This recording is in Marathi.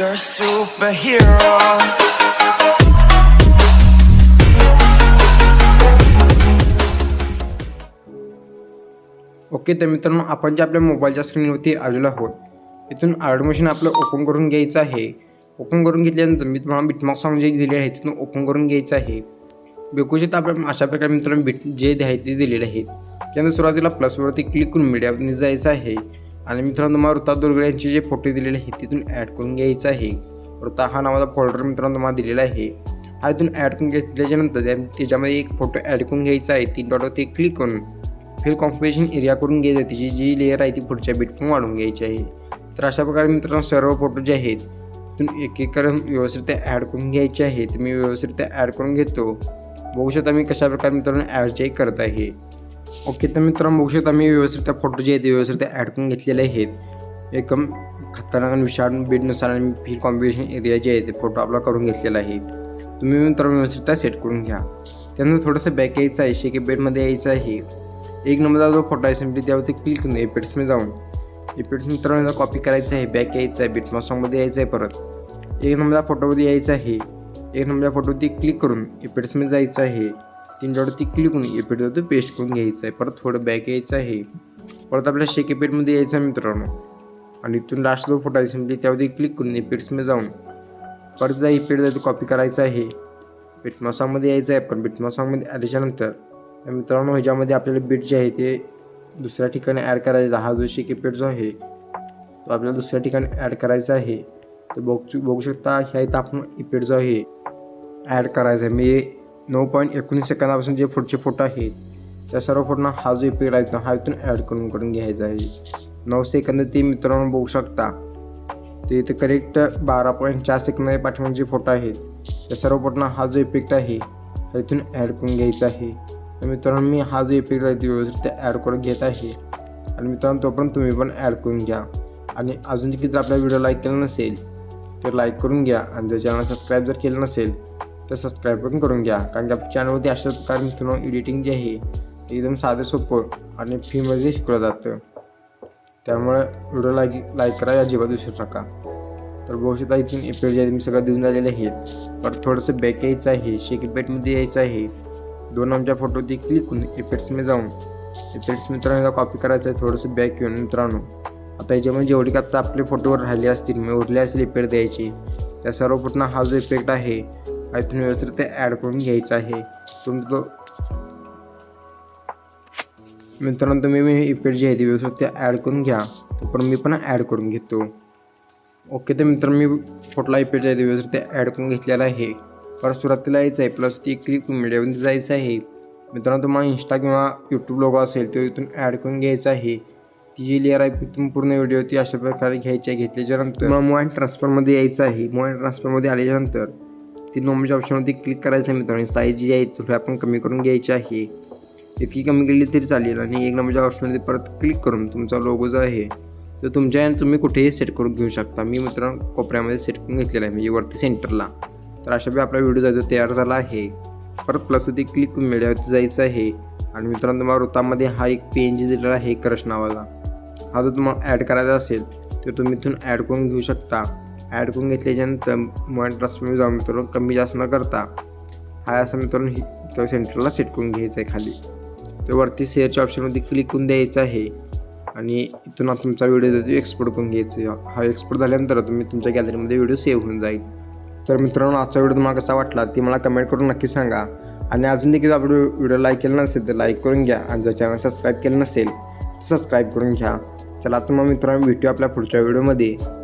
You're a superhero. ओके तर मित्रांनो आपण जे आपल्या मोबाईलच्या स्क्रीनवरती आलेलो आहोत इथून ॲडमिशन मशीन आपलं ओपन करून घ्यायचं आहे. ओपन करून घेतल्यानंतर मी तुम्हाला बिटमॉक्स सॉंग जे दिले आहे तिथून ओपन करून घ्यायचं आहे. बेकुशी तर आपल्या अशा प्रकारे मित्रांनो बिट जे आहे ते दिलेले आहेत त्यानंतर सुरुवातीला प्लसवरती क्लिक करून मीडियामध्ये जायचं आहे. आणि मित्रांनो तुम्हाला ऋता दुर्गड यांचे जे फोटो दिलेले आहेत तिथून ॲड करून घ्यायचं आहे. वृत्ता हा नावाचा फोल्डर मित्रांनो तुम्हाला दिलेला आहे. हा इथून ॲड करून घेतल्याच्यानंतर त्या- त्याच्यामध्ये एक फोटो ॲड करून घ्यायचा आहे. तीन डॉटवरती क्लिक करून फिल कॉम्पिटिशन एरिया करून घ्यायचं आहे. तिची जी लेअर आहे ती पुढच्या बिटकून वाढून घ्यायची आहे. तर अशा प्रकारे मित्रांनो सर्व फोटो जे आहेत तिथून एक एक करून व्यवस्थित ॲड करून घ्यायचे आहेत मी व्यवस्थित ॲड करून घेतो. बघू शकता मी कशा प्रकारे मित्रांनो ॲड जे करत आहे. ओके तर मित्रांनो बघू शकता मी व्यवस्थित त्या फोटो जे आहेत ते व्यवस्थित ॲड करून घेतलेले आहेत. एकदम खतरनाक आणि विशाळ बेडनुसार आणि फी कॉम्बिनेशन एरिया जे आहे ते फोटो आपला करून घेतलेला आहे. तुम्ही मित्रांनो व्यवस्थित त्या सेट करून घ्या. त्यानंतर थोडंसं बॅक यायचं आहे शेके बेडमध्ये यायचं आहे. एक नंबरचा जो फोटो आहे सिम्पली त्यावरती क्लिक करून एपिड्समध्ये जाऊन. एपेट्स मित्रांनो कॉपी करायचं आहे बॅक यायचं आहे बिटमा सॉंगमध्ये यायचं आहे परत. एक नंबरच्या फोटोमध्ये यायचं आहे. एक नंबरच्या फोटोवरती क्लिक करून एपिड्समध्ये जायचं आहे. तीन डॉटवरती क्लिक करून एपिडवरती पेस्ट करून घ्यायचं आहे. परत थोडं बॅक यायचं आहे. परत आपल्या शेक एपिडमध्ये यायचं आहे मित्रांनो. आणि इथून लास्ट जो फोटो आहे सिम्पली त्यावरती क्लिक करून एपिड्समध्ये जाऊन. परत जा एपिड जायचं कॉपी करायचं आहे. बिटमॉसॉंगमध्ये यायचं आहे पण बिटमॉसॉंगमध्ये आल्याच्यानंतर मित्रांनो ह्याच्यामध्ये आपल्याला बीट जे आहे ते दुसऱ्या ठिकाणी ॲड करायचा हा जो शेक एपिड जो आहे तो आपल्याला दुसऱ्या ठिकाणी ॲड करायचा आहे. तर बघू बघू शकता ह्या इथं आपण इपेड जो आहे ॲड करायचा आहे. मी नऊ पॉईंट एकोणीस सेकंदापासून जे पुढचे फोटो आहेत त्या सर्व फोटोना हा जो इफेक्ट आहे तो हा इथून ॲड करून करून घ्यायचा आहे. नऊ सेकंद ते मित्रांनो बघू शकता. ते इथे करेक्ट बारा पॉईंट चार सेकंद पाठीमागे जे फोटो आहेत त्या सर्व फोटोना हा जो इफेक्ट आहे हा इथून ॲड करून घ्यायचा आहे. तर मित्रांनो मी हा जो इफेक्ट आहे ते व्यवस्थित ॲड करून घेत आहे. आणि मित्रांनो तोपर्यंत तुम्ही पण ॲड करून घ्या. आणि अजून देखील जर आपला व्हिडिओ लाईक केला नसेल तर लाईक करून घ्या. आणि जर चॅनल सबस्क्राईब जर केलं नसेल तर सबस्क्राईब पण करून घ्या. कारण की आपल्या चॅनलवरती अशा प्रकारे मित्रांनो एडिटिंग जे आहे ते एकदम साधं सोपं आणि फीमध्ये शिकवलं जातं. त्यामुळे व्हिडिओ लाईक लाईक करा अजिबात विसरू नका. तर बघू शकता इथून एपेड जे मी सगळं देऊन झालेले आहेत. पण थोडंसं बॅक यायचं आहे शेकिट पेटमध्ये यायचं आहे. दोन आमच्या फोटोवरती क्लिक करून इफेक्ट्समध्ये जाऊन इफेक्ट्स मित्रांनो कॉपी करायचं आहे थोडंसं बॅक येऊन मित्रांनो. आता याच्यामध्ये जेवढी का आता आपले फोटोवर राहिले असतील मी उरले असतील इफेक्ट द्यायची. त्या सर्व फोटोना हा जो इफेक्ट आहे आणि इथून व्यवस्थित ते ॲड करून घ्यायचं आहे. तुमचं मित्रांनो तुम्ही मी इफेक्ट जे आहे ते व्यवस्थित ते ॲड करून घ्या. पण मी पण ॲड करून घेतो. ओके तर मित्र मी कुठला इफेक्ट आहे ते व्यवस्थित ते ॲड करून घेतलेला आहे. परत सुरुवातीला यायचं आहे प्लस ती क्लिक मीडियामध्ये जायचं आहे. मित्रांनो तुम्हाला इंस्टा किंवा यूट्यूब लोगो असेल तो इथून ॲड करून घ्यायचा आहे. ती जी लेअर आहे तिथून पूर्ण व्हिडिओ ती अशा प्रकारे घ्यायची आहे घेतल्याच्यानंतर तुम्हाला मोबाईल ट्रान्सफरमध्ये यायचं आहे. मोबाईल ट्रान्सफरमध्ये आल्याच्यानंतर ती नॉमच्या ऑप्शनवरती क्लिक करायचं आहे मित्रांनो. साईज जी आहे थोडी आपण कमी करून घ्यायची आहे. इतकी कमी केली तरी चालेल आणि एक नंबरच्या ऑप्शनमध्ये परत क्लिक करून तुमचा लोगो जो आहे तो तुमच्या तुम्ही कुठेही सेट करून घेऊ शकता. मी मित्रांनो कोपऱ्यामध्ये सेट करून घेतलेला आहे म्हणजे वरती सेंटरला तर अशा वेळी आपला व्हिडिओ जो तयार झाला आहे. परत प्लस ते क्लिक मीडियावरती जायचं आहे. आणि मित्रांनो तुम्हाला वृत्तामध्ये हा एक पी एन जी दिलेला आहे क्रश नावाला हा जो तुम्हाला ॲड करायचा असेल तो तुम्ही इथून ॲड करून घेऊ शकता. ॲड करून घेतल्याच्यानंतर मोबाईल ट्रान्सफर जाऊन मित्रांनो कमी जास्त न करता हा असा मित्रांनो हि- तो सेंटरला सेट करून घ्यायचा आहे खाली. तर वरती शेअरच्या ऑप्शनमध्ये क्लिक करून द्यायचं आहे. आणि इथून तुमचा व्हिडिओ जो एक्सपोर्ट करून घ्यायचा हा एक्सपोर्ट झाल्यानंतर तुम्ही तुमच्या गॅलरीमध्ये व्हिडिओ सेव्ह होऊन जाईल. तर मित्रांनो आजचा व्हिडिओ तुम्हाला कसा वाटला ते मला कमेंट करून नक्की सांगा. आणि अजून देखील आपण व्हिडिओ लाईक केला नसेल तर लाईक करून घ्या. आणि जर चॅनल सबस्क्राईब केलं नसेल तर सबस्क्राईब करून घ्या. चला तुम्हाला मित्रांनो भेटू आपल्या पुढच्या व्हिडिओमध्ये